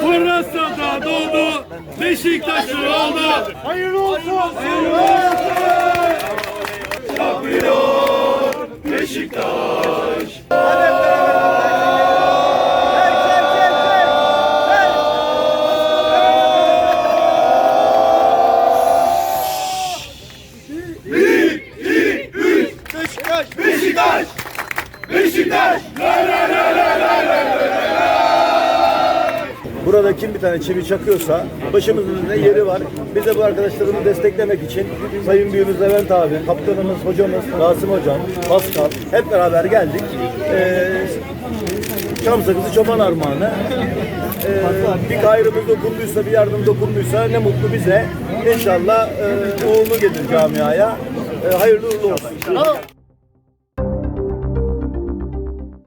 Fransa'da doğdu, Beşiktaşlı oldu. Hayırlı olsun. Hayırlı olsun. Şampiyon Beşiktaş. Beşiktaş! Beşiktaş! Burada kim bir tane çivi çakıyorsa başımızın önünde yeri var. Biz de bu arkadaşlarımızı desteklemek için Sayın Büyüğümüz Levent abi, kaptanımız, hocamız, Rasim hocam, Pascal hep beraber geldik. Ee, Çam sakızı çoban armağanı. Ee, bir gayrımız dokunduysa, bir yardım dokunduysa ne mutlu bize. İnşallah e, uğurlu gelir camiaya. E, hayırlı uğurlu olsun.